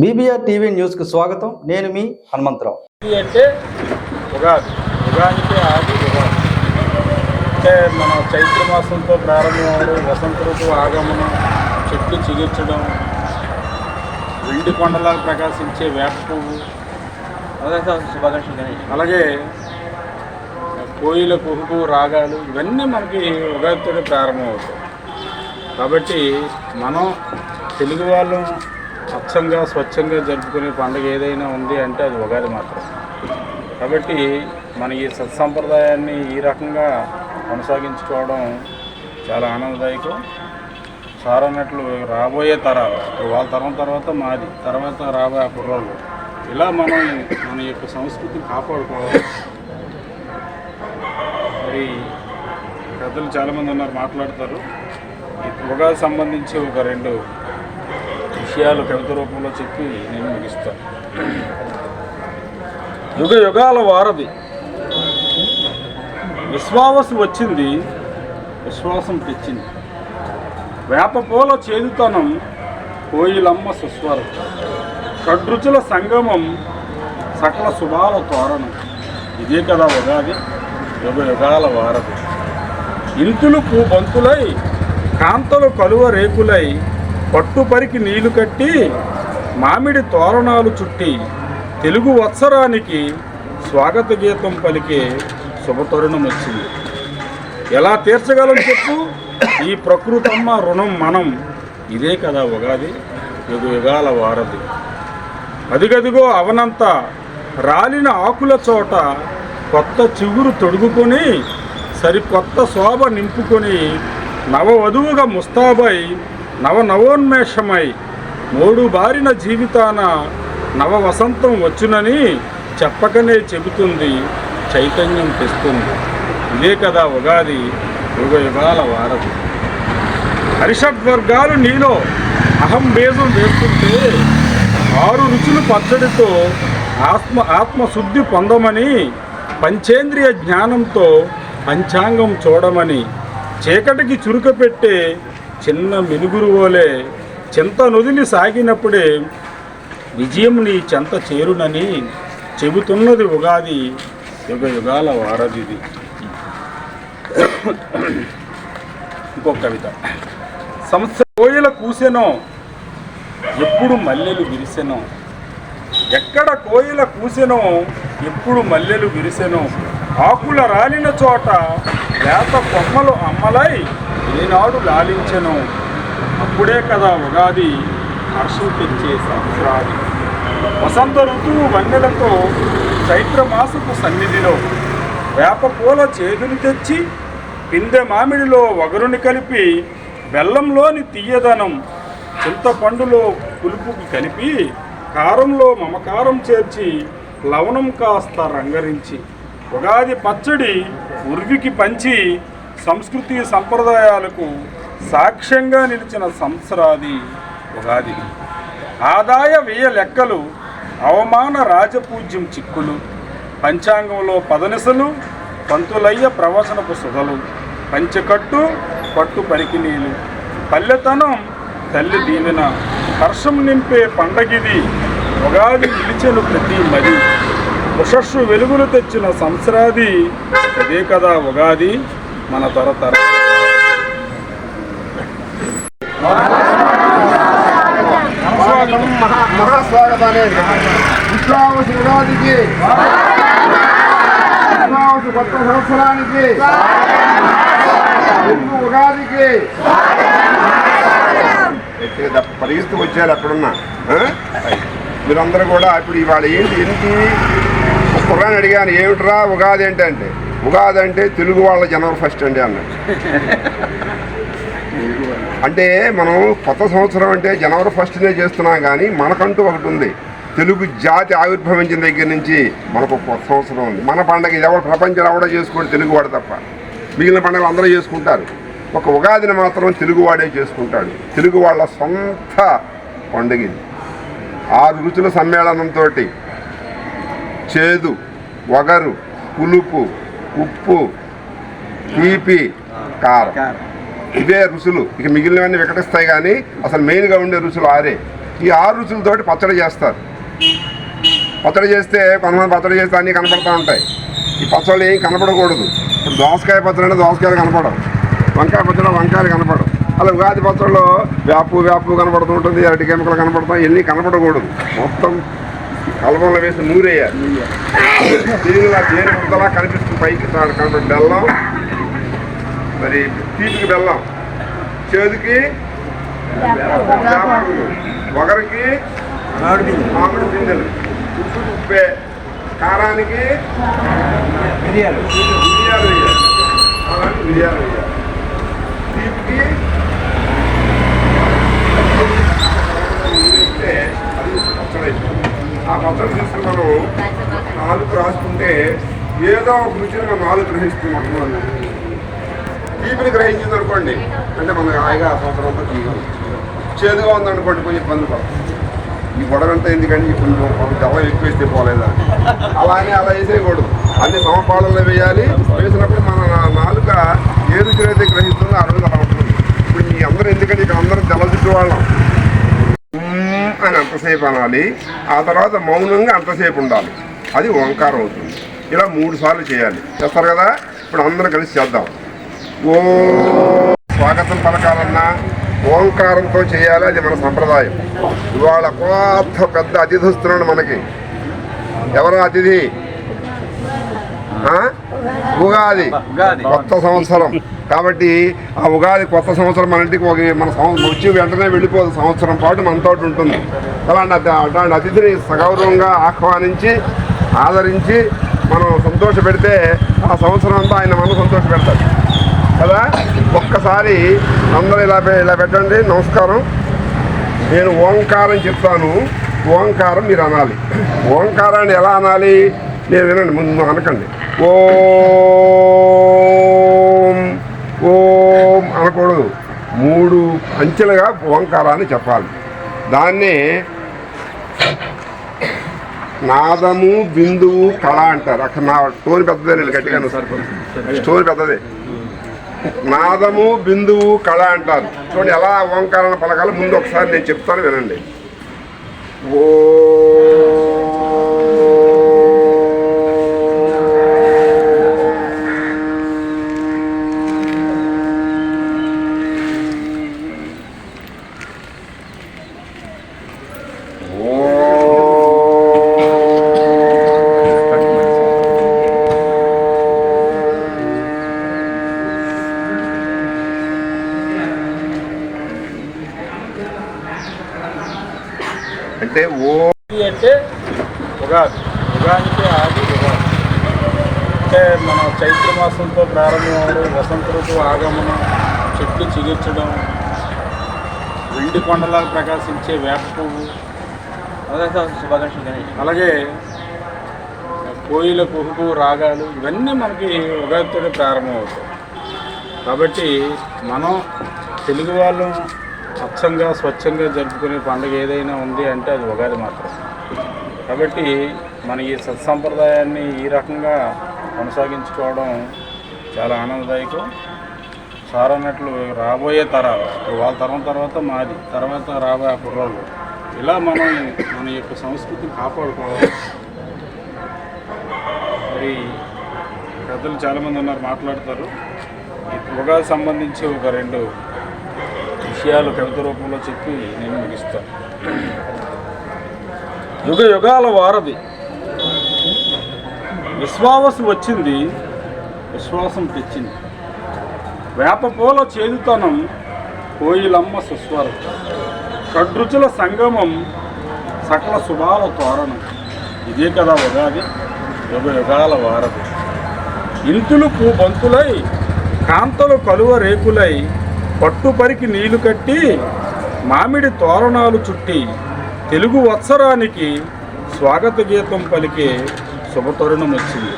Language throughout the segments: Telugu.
బీబీఆర్ టీవీ న్యూస్కి స్వాగతం. నేను మీ హనుమంతరావు. అంటే ఉగాది. ఉగాదికి ఆది ఉగాది. అంటే మన చైత్ర మాసంతో ప్రారంభమవడం వసంత ఋతువు ఆగమనం చెట్లు చిగుర్చడం వెండి కొండలా ప్రకాశించే వేప పువ్వు. అలాగే కోయిల కుహుకు రాగాలు ఇవన్నీ మనకి ఉగాదితో ప్రారంభమవుతాయి కాబట్టి మనం తెలుగు వాళ్ళం స్వచ్ఛంగా స్వచ్ఛంగా జరుపుకునే పండుగ ఏదైనా ఉంది అంటే అది ఉగాది మాత్రం. కాబట్టి మన ఈ సత్సంప్రదాయాన్ని ఈ రకంగా కొనసాగించుకోవడం చాలా ఆనందదాయకం. సార్ అన్నట్లు రాబోయే తరాలు వాళ్ళ తరం తర్వాత మాది తర్వాత రాబోయే కుర్రోళ్ళు ఇలా మనం మన యొక్క సంస్కృతిని కాపాడుకోవాలి. మరి పెద్దలు చాలామంది ఉన్నారు మాట్లాడతారు. ఈ ఉగాది సంబంధించి ఒక రెండు విషయాలు కవిత రూపంలో చెప్పి నేను ముగిస్తాను యుగ యుగాల వారధి. విశ్వావసు వచ్చింది విశ్వాసం తెచ్చింది. వేపపూల చేదుతనం కోయిలమ్మ సుస్వరం. షడ్రుచుల సంగమం సకల శుభాల తోరణం. ఇదే కదా ఉగాది యుగ యుగాల వారధి. ఇంతులు పూబంతులై కాంతలు కలువ రేకులై పట్టుపరికి నీళ్ళు కట్టి మామిడి తోరణాలు చుట్టి తెలుగు వత్సరానికి స్వాగత గీతం పలికే శుభతరుణం వచ్చింది. ఎలా తీర్చగలం చెప్పు? ఈ ప్రకృతమ్మ రుణం మనం. ఇదే కదా ఉగాది యుగ యుగాల వారది అదిగదిగో అవనంత రాలిన ఆకుల చోట కొత్త చిగురు తొడుగుకొని సరికొత్త శోభ నింపుకొని నవవధువుగా ముస్తాబై నవ నవోన్మేషమై మూడు బారిన జీవితాన నవ వసంతం వచ్చునని చెప్పకనే చెబుతుంది చైతన్యం తెస్తుంది. ఇదే కదా ఉగాది యుగ యుగాల వారధి. హరిషడ్వర్గాలు నీలో అహం బేజం వేస్తుంటే ఆరు రుచులు పచ్చడితో ఆత్మ ఆత్మశుద్ధి పొందమని పంచేంద్రియ జ్ఞానంతో పంచాంగం చూడమని చీకటికి చురుక పెట్టే చిన్న మినుగురు వోలే చింత నొదిలి సాగినప్పుడే విజయం నీ చెంత చేరునని చెబుతున్నది ఉగాది యుగ యుగాల వారధిది. ఇంకొక కవిత. సంవత్సర కోయిల కూసెనో ఎప్పుడు మల్లెలు విరిసెనో. ఎక్కడ కోయిల కూసెనో ఎప్పుడు మల్లెలు విరిసెనో. ఆకుల రాలిన చోట లేత కొమ్మలు అమ్మలై ఏనాడు లాలించను. అప్పుడే కదా ఉగాది హర్షం తెచ్చే సంవత్సరాది. వసంత ఋతువు వన్నెలతో చైత్రమాసపు సన్నిధిలో వేపపూల చేదుని తెచ్చి పిందె మామిడిలో వగరుని కలిపి బెల్లంలోని తీయదనం చింతపండులో పులుపుకి కలిపి కారంలో మమకారం చేర్చి లవణం కాస్త రంగరించి ఉగాది పచ్చడి ఉర్వికి పంచి సంస్కృతి సంప్రదాయాలకు సాక్ష్యంగా నిలిచిన సంవత్సరాది ఉగాది. ఆదాయ వ్యయ లెక్కలు అవమాన రాజపూజ్యం చిక్కులు పంచాంగంలో పదనిసలు పంతులయ్య ప్రవచనపు సుధలు పంచకట్టు పట్టు పరికినీలు పల్లెతనం తల్లి దీవెన హర్షం నింపే పండగిది ఉగాది నిలిచెను ప్రతి మరి ఉషస్సు వెలుగులు తెచ్చిన సంవత్సరాది అదే కదా ఉగాది. మన తరతర స్వాగతం మహా మహాస్వాగతాన్ని విశ్వావసు ఉగాదికి విశ్వావసు కొత్త సంవత్సరానికి హిందూ ఉగాదికి పరిగిస్తూ వచ్చారు అక్కడున్నా మీరందరూ కూడా ఇప్పుడు ఇవాళ ఏంటి ఏంటి కుర్రాన్ని అడిగాను ఏమిట్రా ఉగాది ఏంటంటే ఉగాది అంటే తెలుగు వాళ్ళ జనవరి ఫస్ట్ అండి అన్నాడు. అంటే మనం కొత్త సంవత్సరం అంటే జనవరి ఫస్ట్నే చేస్తున్నాం కానీ మనకంటూ ఒకటి ఉంది. తెలుగు జాతి ఆవిర్భవించిన దగ్గర నుంచి మనకు కొత్త సంవత్సరం ఉంది. మన పండగ ఎవరు ప్రపంచం ఎవడో చేసుకోండి తెలుగువాడు తప్ప. మిగిలిన పండుగలు అందరూ చేసుకుంటారు. ఒక ఉగాదిని మాత్రం తెలుగువాడే చేసుకుంటాడు. తెలుగు వాళ్ళ సొంత పండుగ ఇది. ఆరు రుచుల సమ్మేళనంతో చేదు వగరు పులుపు ఉప్పు తీపి కారం. ఇవే రుచులు. ఇక మిగిలినవన్నీ వికటిస్తాయి కానీ అసలు మెయిన్గా ఉండే రుచులు ఆరే. ఈ ఆరు రుచులతోటి పచ్చడి చేస్తారు. పచ్చడి చేస్తే కొంతమంది పచ్చడి చేస్తే అన్నీ కనపడతా ఉంటాయి. ఈ పచ్చళ్ళు ఏం కనపడకూడదు. ఇప్పుడు దోసకాయ పచ్చడి అంటే దోసకాయలు కనపడవు. వంకాయ పచ్చడి వంకాయలు కనపడవు. అలా ఉగాది పచ్చడిలో వేపు వేపు కనపడుతూ ఉంటుంది అరటి కెమికలు కనపడతాం ఇవన్నీ కనపడకూడదు. మొత్తం కలబంలో వేసి నూరేయాలి. దీనిలా దేని కనిపిస్తుంది పైకి తాడు కనపడి బెల్లం. మరి తీపికి బెల్లం. చేదుకి ఒకరికి మామిడి పిందెలు. ఉప్పు ఉప్పే కారానికి మిరియాలు. మిరియాలు వేయాలి. కారానికి మిరియాలు వేయాలి. తీపికి అది పచ్చడి. ఆ పచ్చడి తీసుకుని మనం నాలుగు రాసుకుంటే ఏదో ఒక రుచిని మనం నాలుగు గ్రహిస్తున్నాం తీపిని గ్రహించింది అనుకోండి. అంటే మనం హాయిగా ఆ సంవత్సరం అంతా చేదుగా ఉందనుకోండి కొంచెం ఇబ్బంది పడుతుంది ఈ గొడవంతా ఎందుకంటే ఇప్పుడు కొంచెం కొంచెం ఎక్కువ వేస్తే పోలేదా? అలానే అలా వేసేయకూడదు. అన్ని సమపాలనలో వేయాలి. వేసినప్పుడు మన నాలుక ఏ రుచినైతే అయితే గ్రహిస్తుందో ఆ రోజు అలా ఉంటుంది. ఇప్పుడు మీ అందరూ ఎందుకంటే ఇక్కడ అందరం తెల్ల చుట్టూ వాళ్ళం? అని అంతసేపు అనాలి. ఆ తర్వాత మౌనంగా అంతసేపు ఉండాలి. అది ఓంకారం అవుతుంది. ఇలా మూడు సార్లు చేయాలి. చేస్తారు కదా? ఇప్పుడు అందరం కలిసి చేద్దాం. ఓ స్వాగతం పలకాలన్నా ఓంకారంతో చేయాలి అది మన సంప్రదాయం. ఇవాళ కొత్త పెద్ద అతిథి వస్తున్నాడు మనకి. ఎవరు అతిథి? ఉగాది. కొత్త సంవత్సరం. కాబట్టి ఆ ఉగాది కొత్త సంవత్సరం మన ఇంటికి ఒక మన సంవత్సరం వచ్చి వెంటనే వెళ్ళిపోదు. సంవత్సరం పాటు మనతో ఉంటుంది. అలాంటి అలాంటి అతిథిని సగౌరవంగా ఆహ్వానించి ఆదరించి మనం సంతోష పెడితే ఆ సంవత్సరం అంతా ఆయన మనం సంతోష పెడతాడు కదా? ఒక్కసారి అందరూ ఇలా ఇలా పెట్టండి. నమస్కారం. నేను ఓంకారం చెప్తాను. ఓంకారం మీరు అనాలి. ఓంకారాన్ని ఎలా అనాలి? నేను వినండి ముందు అనకండి. ఓం ఓం అనకూడదు. మూడు అంచెలుగా ఓంకారాన్ని చెప్పాలి. దాన్నే నాదము బిందువు కళ అంటారు. అక్కడ నా టోన్ పెద్దదే నేను గట్టిగా స్టోరీ పెద్దదే. నాదము బిందువు కళ అంటారు. చూడండి ఎలా ఓంకారాన్ని పలకాలి ముందు ఒకసారి నేను చెప్తాను వినండి. ఓ అంటే ఓ అంటే ఉగాది. ఉగాదికి ఆది ఉగాది. అంటే మన చైత్ర మాసంతో ప్రారంభమవడం వసంత ఋతువు ఆగమనం చెట్లు చిగుర్చడం వెండి కొండలా ప్రకాశించే వేప పువ్వు. శుభాకాంక్షలు గణేష్. అలాగే కోయిల కుహుకు రాగాలు ఇవన్నీ మనకి ఉగాదితోనే ప్రారంభమవుతాయి. కాబట్టి మనం తెలుగు వాళ్ళం స్వచ్ఛంగా స్వచ్ఛంగా జరుపుకునే పండుగ ఏదైనా ఉంది అంటే అది ఉగాది మాత్రం. కాబట్టి మన ఈ సత్సంప్రదాయాన్ని ఈ రకంగా కొనసాగించుకోవడం చాలా ఆనందదాయకం. సార్ అన్నట్లు రాబోయే తరాలు వాళ్ళ తరం తర్వాత మాది తర్వాత రాబోయే కుర్రోళ్ళు. ఇలా మనం మన యొక్క సంస్కృతిని కాపాడుకోవాలి. మరి పెద్దలు చాలామంది ఉన్నారు మాట్లాడతారు. ఈ ఉగాది సంబంధించి ఒక రెండు విషయాలు కవిత రూపంలో చెప్పి నేను ముగిస్తాను యుగ యుగాల వారధి. విశ్వాసం వచ్చింది విశ్వాసం తెచ్చింది. వేపపూల చేదుతనం కోయిలమ్మ సుస్వరం. షడ్రుచుల సంగమం సకల శుభాల తోరణం. ఇదే కదా ఉగాది యుగ యుగాల వారధి. ఇంతులు బంతులై కాంతలు కలువ రేకులై పట్టుపరికి నీళ్ళు కట్టి మామిడి తోరణాలు చుట్టి తెలుగు వత్సరానికి స్వాగత గీతం పలికే శుభతరుణం వచ్చింది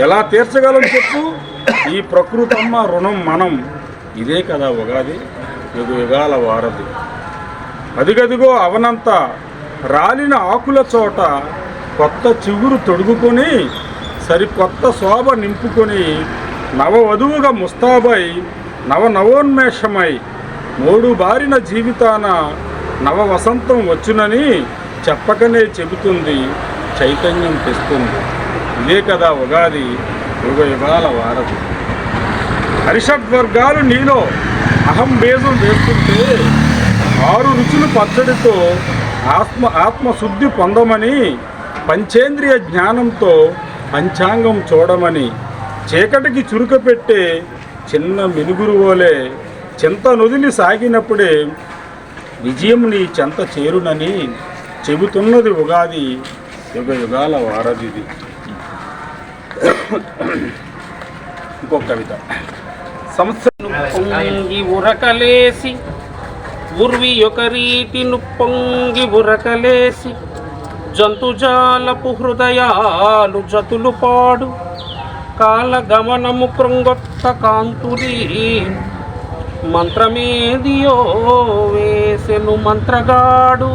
ఎలా తీర్చగలం చెప్పు? ఈ ప్రకృతమ్మ రుణం మనం. ఇదే కదా ఉగాది యుగ యుగాల వారధి. అదిగదిగో అవనంత రాలిన ఆకుల చోట కొత్త చిగురు తొడుగుకొని సరికొత్త శోభ నింపుకొని నవవధువుగా ముస్తాబై నవ నవోన్మేషమై మూడు బారిన జీవితాన నవ వసంతం వచ్చునని చెప్పకనే చెబుతుంది చైతన్యం తెస్తుంది. ఇదే కదా ఉగాది యుగ యుగాల వారధి. హరిషడ్వర్గాలు నీలో అహం బేజం వేస్తుంటే ఆరు రుచులు పచ్చడితో ఆత్మ ఆత్మశుద్ధి పొందమని పంచేంద్రియ జ్ఞానంతో పంచాంగం చూడమని చీకటికి చురుకపెట్టే చిన్న మినుగురు వోలే చింత నుదిలి సాగినప్పుడే విజయం నీ చెంత చేరునని చెబుతున్నది ఉగాది యుగ యుగాల వారధిది. ఇంకొక కవిత. సంవత్సరం ఉరకలేసి ఉర్వి ఒక రీతి నుప్పొంగి ఉరకలేసి జంతుజాలపు హృదయాలు జతులు పాడు. కాల గమనము కృంగొత్త కాంతుది. మంత్రమేదియో వేసెను మంత్రగాడు.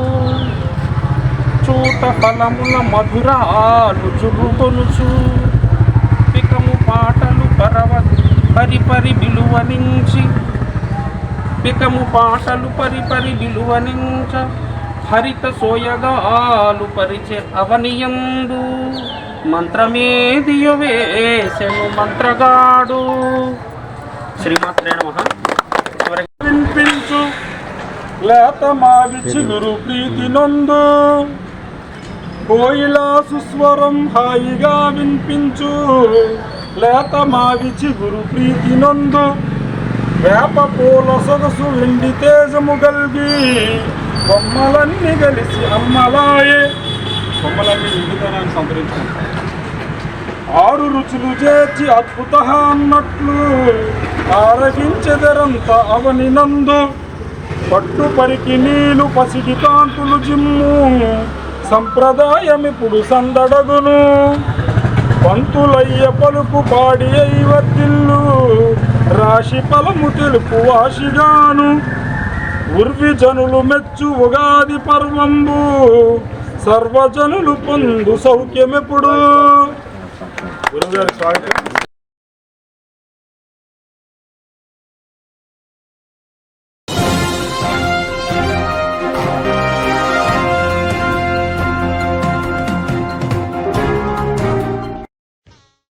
చూత ఫలముల మధురాలు చురుకొనుచు. పికము పాటలు పరవ పరి పరి విలువనించి పికము పాటలు పరి పరి విలువనించ హరిత సోయగాలు పరిచే అవనియందు. మంత్రమేదియో వేసెను మంత్రగాడు. శ్రీమాత్రే నమ. వినిపించు. లేత మావి చిగురు ప్రీతి నందు కోయిలా సుస్వరం హాయిగా వినిపించు. లేత మావి చిగురు ప్రీతి నందు వేప పూల సొగసు వెండి తేజము కలిగి బొమ్మలన్నీ కలిసి అమ్మలాయే. కొమ్మలన్నీ నిండుతనాన్ని సంతరించుకుంటాయి ఆరు రుచులు చేర్చి అద్భుత అన్నట్లు ఆరగించెదరంత అవని నందు పట్టు పరికి నీలు పసిడి కాంతులు జిమ్ము సంప్రదాయమిప్పుడు సందడగును. పంతులయ్య పలుపు పాడి అయి వర్తిల్లు రాశి ఫలము తెలుపు వాషిగాను ఉర్వి జనులు మెచ్చు ఉగాది పర్వంబు సర్వజనులు పొందు సౌఖ్యమెప్పుడు గురుగారి స్వాగతం